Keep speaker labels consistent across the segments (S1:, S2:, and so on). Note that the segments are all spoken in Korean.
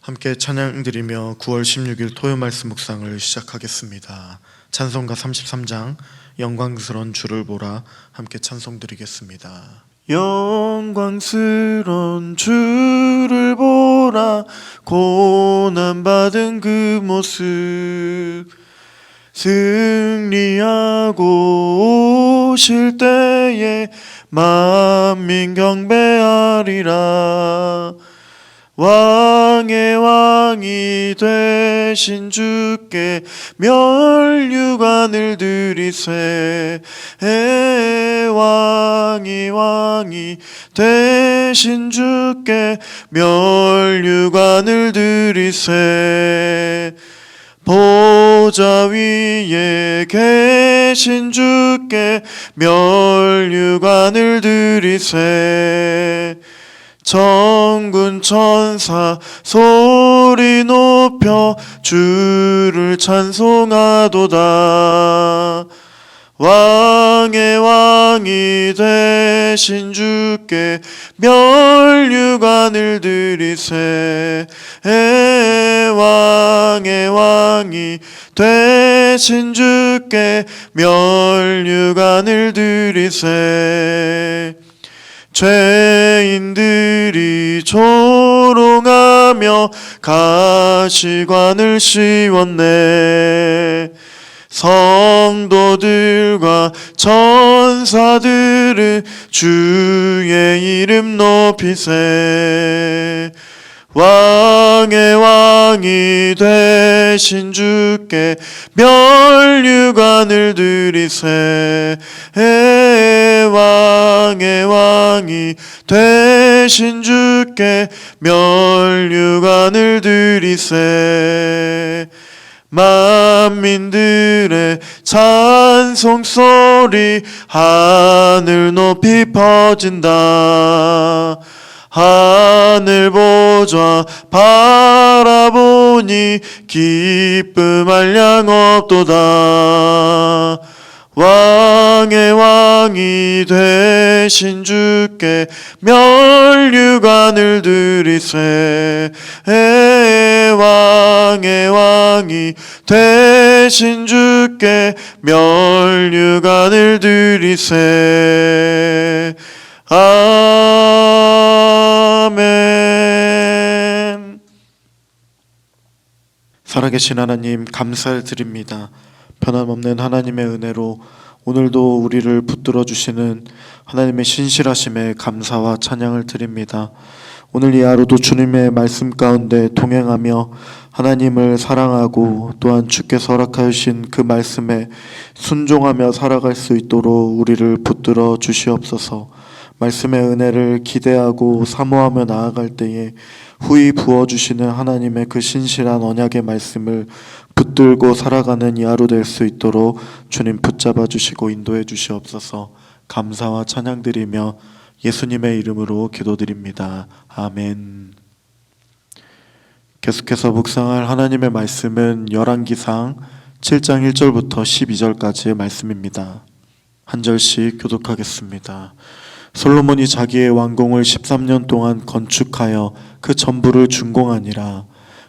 S1: 함께 찬양 드리며 9월 16일 토요 말씀 묵상을 시작하겠습니다. 찬송가 33장 영광스러운 주를 보라 함께 찬송 드리겠습니다. 영광스러운 주를 보라 고난 받은 그 모습 승리하고 오실 때에 만민 경배하리라 왕의 왕이 되신 주께 멸류관을 드리세. 왕이 왕이 되신 주께 멸류관을 드리세. 보좌 위에 계신 주께 멸류관을 드리세 천군 천사 소리 높여 주를 찬송하도다. 왕의 왕이 되신 주께 멸류관을 드리세. 왕의 왕이 되신 주께 멸류관을 드리세 죄인들이 조롱하며 가시관을 씌웠네. 성도들과 천사들은 주의 이름 높이세 왕의 왕이 되신 주께 멸류관을 드리세. 왕의 왕이 되신 주께 멸류관을 드리세. 만민들의 찬송 소리 하늘 높이 퍼진다 하늘 보좌 바라보니 기쁨할 양 없도다. 왕의 왕이 되신 주께 멸류관을 드리세. 왕의 왕이 되신 주께 멸류관을 드리세. 아 살아계신 하나님 감사드립니다. 변함없는 하나님의 은혜로 오늘도 우리를 붙들어 주시는 하나님의 신실하심에 감사와 찬양을 드립니다. 오늘 이 하루도 주님의 말씀 가운데 동행하며 하나님을 사랑하고 또한 주께서 허락하여 주신 그 말씀에 순종하며 살아갈 수 있도록 우리를 붙들어 주시옵소서. 말씀의 은혜를 기대하고 사모하며 나아갈 때에 후히 부어 주시는 하나님의 그 신실한 언약의 말씀을 붙들고 살아가는 이 하루 될 수 있도록 주님 붙잡아 주시고 인도해 주시옵소서. 감사와 찬양 드리며 예수님의 이름으로 기도드립니다. 아멘. 계속해서 묵상할 하나님의 말씀은 열왕기상 7장 1절부터 12절까지의 말씀입니다. 한 절씩 교독하겠습니다. 솔로몬이 자기의 왕궁을 13년 동안 건축하여 그 전부를 준공하니라.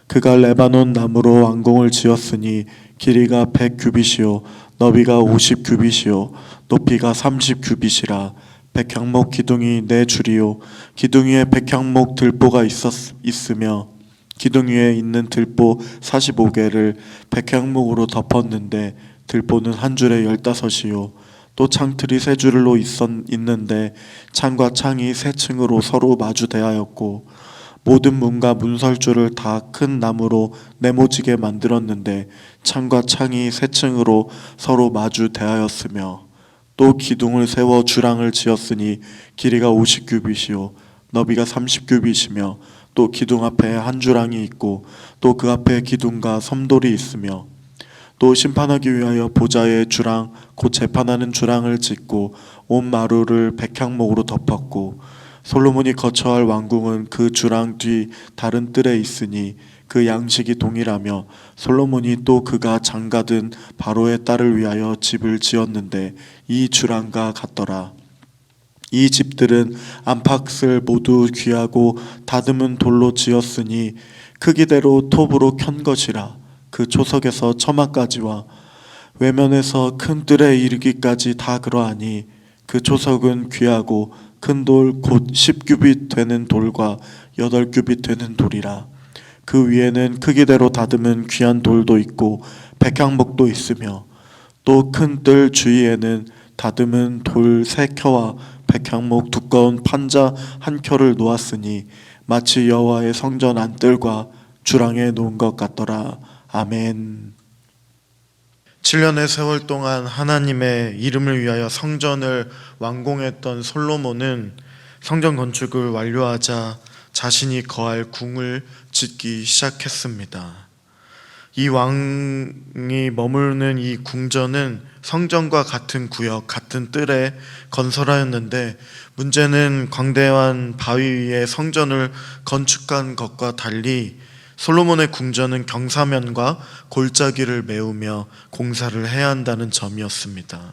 S1: 그가 레바논 나무로 왕궁을 지었으니 길이가 100규빗이요 너비가 50규빗이요 높이가 30규빗이라 백향목 기둥이 네 줄이요 기둥 위에 백향목 들보가 있었, 있으며 기둥 위에 있는 들보 45개를 백향목으로 덮었는데 들보는 한 줄에 열다섯이요 또 창틀이 세 줄로 있었, 있는데 창과 창이 세 층으로 서로 마주대하였고 모든 문과 문설주를 다큰 나무로 네모지게 만들었는데 창과 창이 세 층으로 서로 마주 대하였으며 또 기둥을 세워 주랑을 지었으니 길이가 50규빗이요 너비가 30규빗이며 또 기둥 앞에 한 주랑이 있고 또 그 앞에 기둥과 섬돌이 있으며 또 심판하기 위하여 보좌의 주랑 곧 재판하는 주랑을 짓고 온 마루를 백향목으로 덮었고 솔로몬이 거처할 왕궁은 그 주랑 뒤 다른 뜰에 있으니 그 양식이 동일하며 솔로몬이 또 그가 장가든 바로의 딸을 위하여 집을 지었는데 이 주랑과 같더라. 이 집들은 안팎을 모두 귀하고 다듬은 돌로 지었으니 크기대로 톱으로 켠 것이라 그 초석에서 처마까지와 외면에서 큰 뜰에 이르기까지 다 그러하니 그 초석은 귀하고 큰 돌 곧 10규빗 되는 돌과 8규빗 되는 돌이라 그 위에는 크기대로 다듬은 귀한 돌도 있고 백향목도 있으며 또 큰 뜰 주위에는 다듬은 돌 세 켜와 백향목 두꺼운 판자 한 켜를 놓았으니 마치 여호와의 성전 안뜰과 주랑에 놓은 것 같더라. 아멘. 7년의 세월 동안 하나님의 이름을 위하여 성전을 완공했던 솔로몬은 성전 건축을 완료하자 자신이 거할 궁을 짓기 시작했습니다. 이 왕이 머무르는 이 궁전은 성전과 같은 구역, 같은 뜰에 건설하였는데 문제는 광대한 바위 위에 성전을 건축한 것과 달리 솔로몬의 궁전은 경사면과 골짜기를 메우며 공사를 해야 한다는 점이었습니다.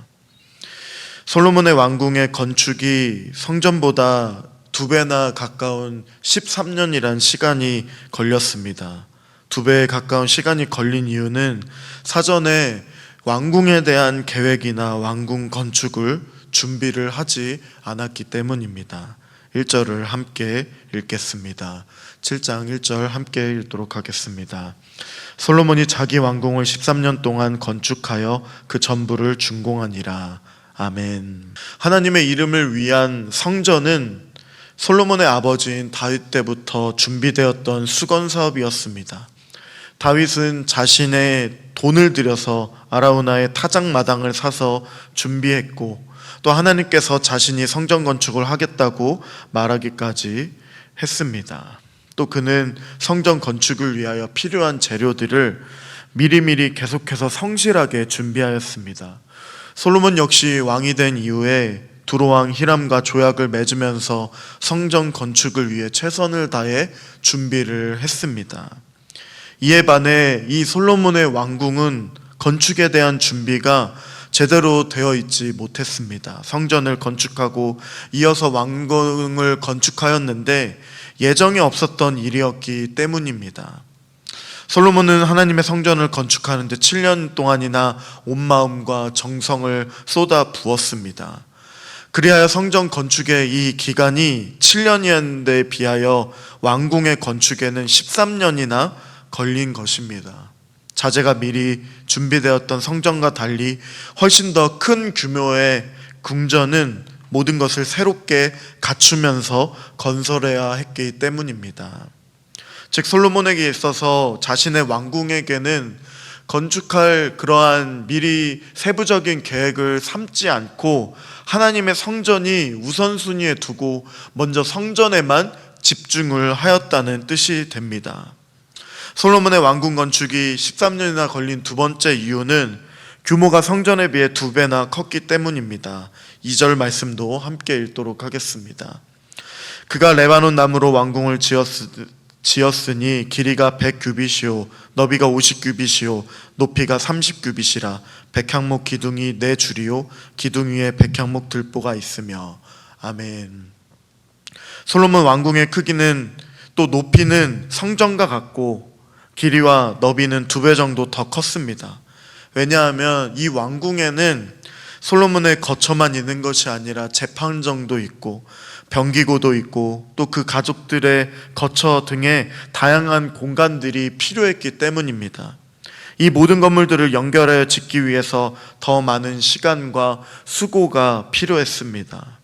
S1: 솔로몬의 왕궁의 건축이 성전보다 두 배나 가까운 13년이란 시간이 걸렸습니다. 두 배에 가까운 시간이 걸린 이유는 사전에 왕궁에 대한 계획이나 왕궁 건축을 준비를 하지 않았기 때문입니다. 1절을 함께 읽겠습니다. 7장 1절 함께 읽도록 하겠습니다. 솔로몬이 자기 왕궁을 13년 동안 건축하여 그 전부를 준공하니라. 아멘. 하나님의 이름을 위한 성전은 솔로몬의 아버지인 다윗 때부터 준비되었던 수건 사업이었습니다. 다윗은 자신의 돈을 들여서 아라우나의 타작 마당을 사서 준비했고 또 하나님께서 자신이 성전 건축을 하겠다고 말하기까지 했습니다. 또 그는 성전 건축을 위하여 필요한 재료들을 미리미리 계속해서 성실하게 준비하였습니다. 솔로몬 역시 왕이 된 이후에 두로왕 히람과 조약을 맺으면서 성전 건축을 위해 최선을 다해 준비를 했습니다. 이에 반해 이 솔로몬의 왕궁은 건축에 대한 준비가 제대로 되어 있지 못했습니다. 성전을 건축하고 이어서 왕궁을 건축하였는데 예정에 없었던 일이었기 때문입니다. 솔로몬은 하나님의 성전을 건축하는데 7년 동안이나 온 마음과 정성을 쏟아 부었습니다. 그리하여 성전 건축의 이 기간이 7년이었는데 비하여 왕궁의 건축에는 13년이나 걸린 것입니다. 자재가 미리 준비되었던 성전과 달리 훨씬 더 큰 규모의 궁전은 모든 것을 새롭게 갖추면서 건설해야 했기 때문입니다. 즉 솔로몬에게 있어서 자신의 왕궁에게는 건축할 그러한 미리 세부적인 계획을 삼지 않고 하나님의 성전이 우선순위에 두고 먼저 성전에만 집중을 하였다는 뜻이 됩니다. 솔로몬의 왕궁 건축이 13년이나 걸린 두 번째 이유는 규모가 성전에 비해 두 배나 컸기 때문입니다. 2절 말씀도 함께 읽도록 하겠습니다. 그가 레바논 나무로 왕궁을 지었, 으니 길이가 100규빗이요 너비가 50규빗이요 높이가 30규빗이라 백향목 기둥이 네 줄이요 기둥 위에 백향목 들보가 있으며 아멘. 솔로몬 왕궁의 크기는 또 높이는 성전과 같고 길이와 너비는 두 배 정도 더 컸습니다. 왜냐하면 이 왕궁에는 솔로몬의 거처만 있는 것이 아니라 재판정도 있고 병기고도 있고 또 그 가족들의 거처 등의 다양한 공간들이 필요했기 때문입니다. 이 모든 건물들을 연결하여 짓기 위해서 더 많은 시간과 수고가 필요했습니다.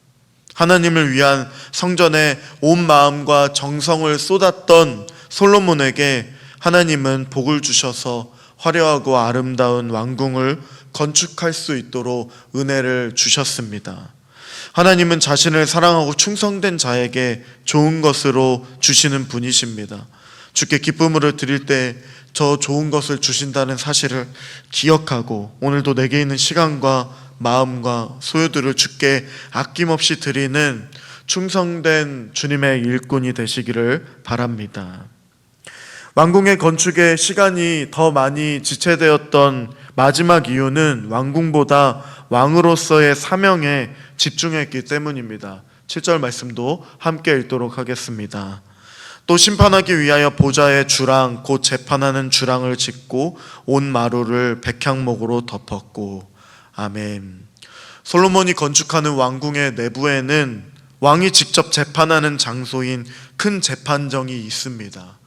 S1: 하나님을 위한 성전에 온 마음과 정성을 쏟았던 솔로몬에게 하나님은 복을 주셔서 화려하고 아름다운 왕궁을 건축할 수 있도록 은혜를 주셨습니다. 하나님은 자신을 사랑하고 충성된 자에게 좋은 것으로 주시는 분이십니다. 주께 기쁨으로 드릴 때 저 좋은 것을 주신다는 사실을 기억하고 오늘도 내게 있는 시간과 마음과 소유들을 주께 아낌없이 드리는 충성된 주님의 일꾼이 되시기를 바랍니다. 왕궁의 건축에 시간이 더 많이 지체되었던 마지막 이유는 왕궁보다 왕으로서의 사명에 집중했기 때문입니다. 7절 말씀도 함께 읽도록 하겠습니다. 또 심판하기 위하여 보좌의 주랑 곧 재판하는 주랑을 짓고 온 마루를 백향목으로 덮었고 아멘. 솔로몬이 건축하는 왕궁의 내부에는 왕이 직접 재판하는 장소인 큰 재판정이 있습니다.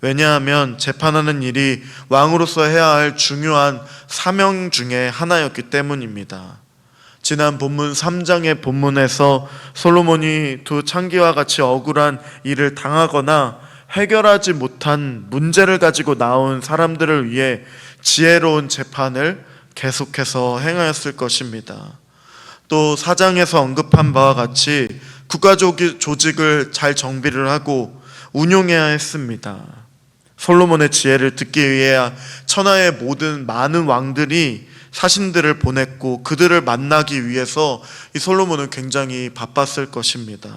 S1: 왜냐하면 재판하는 일이 왕으로서 해야 할 중요한 사명 중에 하나였기 때문입니다. 지난 본문 3장의 본문에서 솔로몬이 두 창기와 같이 억울한 일을 당하거나 해결하지 못한 문제를 가지고 나온 사람들을 위해 지혜로운 재판을 계속해서 행하였을 것입니다. 또 사장에서 언급한 바와 같이 국가 조직을 잘 정비를 하고 운용해야 했습니다. 솔로몬의 지혜를 듣기 위해 천하의 모든 많은 왕들이 사신들을 보냈고 그들을 만나기 위해서 이 솔로몬은 굉장히 바빴을 것입니다.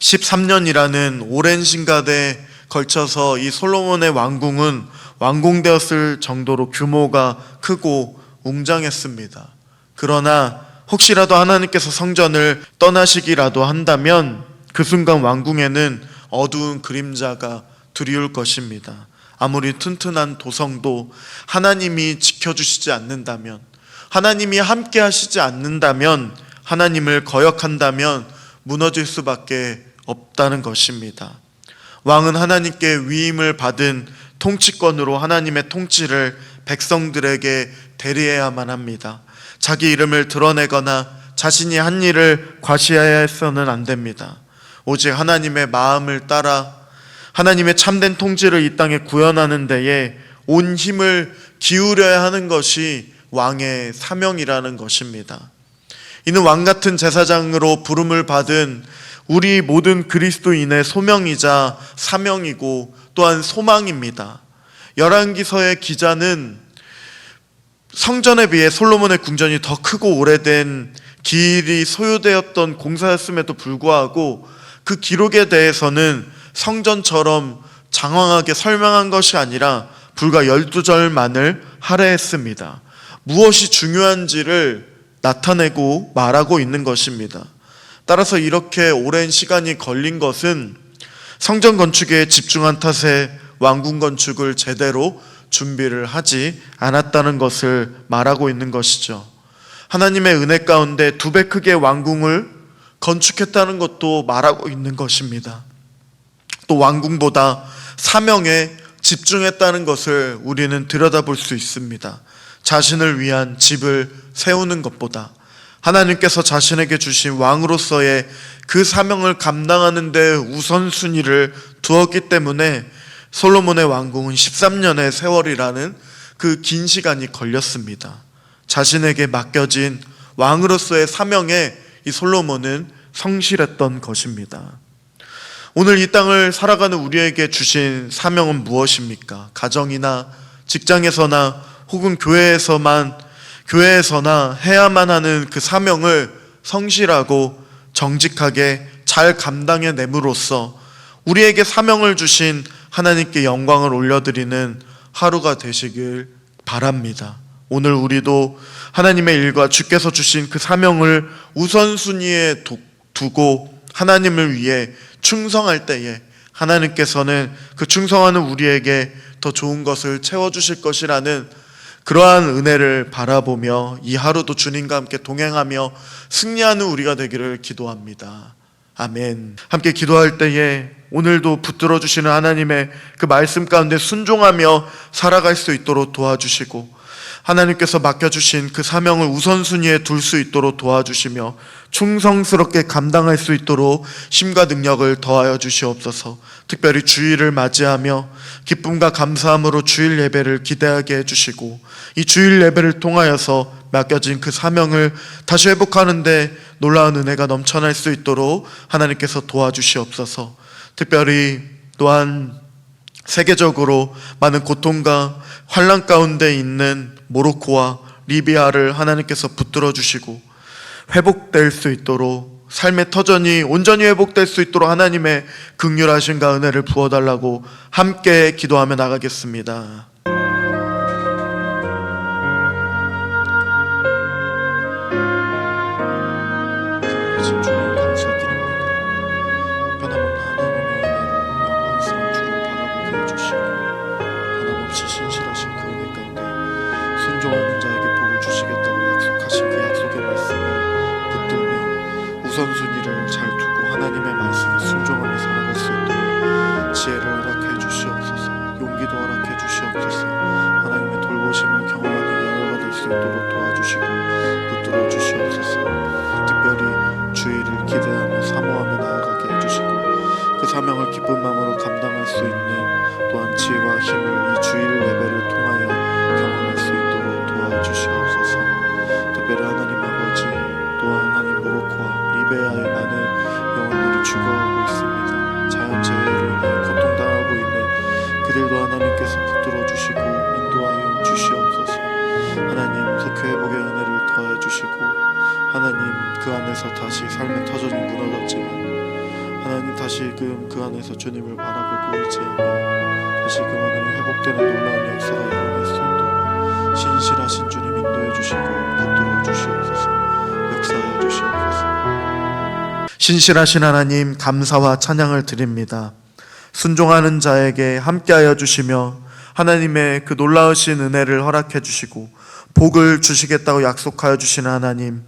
S1: 13년이라는 오랜 신가대에 걸쳐서 이 솔로몬의 왕궁은 완공되었을 정도로 규모가 크고 웅장했습니다. 그러나 혹시라도 하나님께서 성전을 떠나시기라도 한다면 그 순간 왕궁에는 어두운 그림자가 두리울 것입니다. 아무리 튼튼한 도성도 하나님이 지켜주시지 않는다면, 하나님이 함께 하시지 않는다면, 하나님을 거역한다면 무너질 수밖에 없다는 것입니다. 왕은 하나님께 위임을 받은 통치권으로 하나님의 통치를 백성들에게 대리해야만 합니다. 자기 이름을 드러내거나 자신이 한 일을 과시해서는 안 됩니다. 오직 하나님의 마음을 따라 하나님의 참된 통치를 이 땅에 구현하는 데에 온 힘을 기울여야 하는 것이 왕의 사명이라는 것입니다. 이는 왕 같은 제사장으로 부름을 받은 우리 모든 그리스도인의 소명이자 사명이고 또한 소망입니다. 열왕기서의 기자는 성전에 비해 솔로몬의 궁전이 더 크고 오래된 길이 소요되었던 공사였음에도 불구하고 그 기록에 대해서는 성전처럼 장황하게 설명한 것이 아니라 불과 12절만을 할애했습니다. 무엇이 중요한지를 나타내고 말하고 있는 것입니다. 따라서 이렇게 오랜 시간이 걸린 것은 성전 건축에 집중한 탓에 왕궁 건축을 제대로 준비를 하지 않았다는 것을 말하고 있는 것이죠. 하나님의 은혜 가운데 두 배 크게 왕궁을 건축했다는 것도 말하고 있는 것입니다. 또 왕궁보다 사명에 집중했다는 것을 우리는 들여다볼 수 있습니다. 자신을 위한 집을 세우는 것보다 하나님께서 자신에게 주신 왕으로서의 그 사명을 감당하는 데 우선순위를 두었기 때문에 솔로몬의 왕궁은 13년의 세월이라는 그 긴 시간이 걸렸습니다. 자신에게 맡겨진 왕으로서의 사명에 이 솔로몬은 성실했던 것입니다. 오늘 이 땅을 살아가는 우리에게 주신 사명은 무엇입니까? 가정이나 직장에서나 혹은 교회에서만 교회에서나 해야만 하는 그 사명을 성실하고 정직하게 잘 감당해 내므로써 우리에게 사명을 주신 하나님께 영광을 올려드리는 하루가 되시길 바랍니다. 오늘 우리도 하나님의 일과 주께서 주신 그 사명을 우선순위에 두- 두고 하나님을 위해 충성할 때에 하나님께서는 그 충성하는 우리에게 더 좋은 것을 채워주실 것이라는 그러한 은혜를 바라보며 이 하루도 주님과 함께 동행하며 승리하는 우리가 되기를 기도합니다. 아멘. 함께 기도할 때에 오늘도 붙들어 주시는 하나님의 그 말씀 가운데 순종하며 살아갈 수 있도록 도와주시고 하나님께서 맡겨주신 그 사명을 우선순위에 둘 수 있도록 도와주시며 충성스럽게 감당할 수 있도록 힘과 능력을 더하여 주시옵소서. 특별히 주일을 맞이하며 기쁨과 감사함으로 주일 예배를 기대하게 해주시고 이 주일 예배를 통하여서 맡겨진 그 사명을 다시 회복하는데 놀라운 은혜가 넘쳐날 수 있도록 하나님께서 도와주시옵소서. 특별히 또한 세계적으로 많은 고통과 환란 가운데 있는 모로코와 리비아를 하나님께서 붙들어 주시고 회복될 수 있도록 삶의 터전이 온전히 회복될 수 있도록 하나님의 극률하심과 은혜를 부어달라고 함께 기도하며 나가겠습니다. 주시옵소서. 하나님의 돌보심을 경험하는 예화가 될수 있도록 도와주시고 붙들어 주시옵소서. 특별히 주의를 기대하며 사모하며 나아가게 해주시고 그 사명을 기쁜 마음으로 감당할 수 있는 또한 지혜와 힘을 이 주일 예배를 통하여 경험할 수 있도록 도와주시옵소서. 특별히 하나님 아버지 또한 하나님 모로코와 리베아의 많은 영혼들이 죽어가고 있습니다. 자연재해로 인해 고통 그들도 하나님께서 붙들어 주시고 인도하여 주시옵소서. 하나님 속회 회복의 은혜를 더해 주시고 하나님 그 안에서 다시 삶의 터전이 무너졌지만 하나님 다시금 그 안에서 주님을 바라보고 의지하며 다시금 하나님 회복되는 놀라운 역사가 일어날 수 있도록 신실하신 주님 인도해 주시고 붙들어 주시옵소서. 역사해 주시옵소서. 신실하신 하나님 감사와 찬양을 드립니다 순종하는 자에게 함께하여 주시며 하나님의 그 놀라우신 은혜를 허락해 주시고 복을 주시겠다고 약속하여 주시는 하나님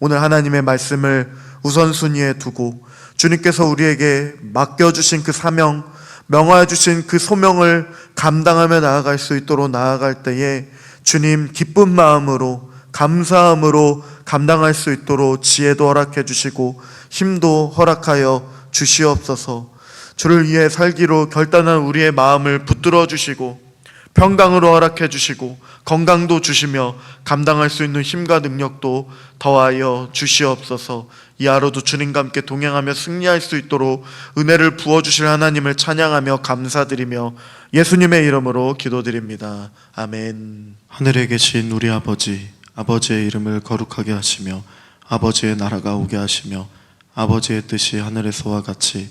S1: 오늘 하나님의 말씀을 우선순위에 두고 주님께서 우리에게 맡겨주신 그 사명, 명하여 주신 그 소명을 감당하며 나아갈 수 있도록 나아갈 때에 주님 기쁜 마음으로 감사함으로 감당할 수 있도록 지혜도 허락해 주시고 힘도 허락하여 주시옵소서. 주를 위해 살기로 결단한 우리의 마음을 붙들어 주시고 평강으로 허락해 주시고 건강도 주시며 감당할 수 있는 힘과 능력도 더하여 주시옵소서. 이 하루도 주님과 함께 동행하며 승리할 수 있도록 은혜를 부어 주실 하나님을 찬양하며 감사드리며 예수님의 이름으로 기도드립니다. 아멘. 하늘에 계신 우리 아버지 아버지의 이름을 거룩하게 하시며 아버지의 나라가 오게 하시며 아버지의 뜻이 하늘에서와 같이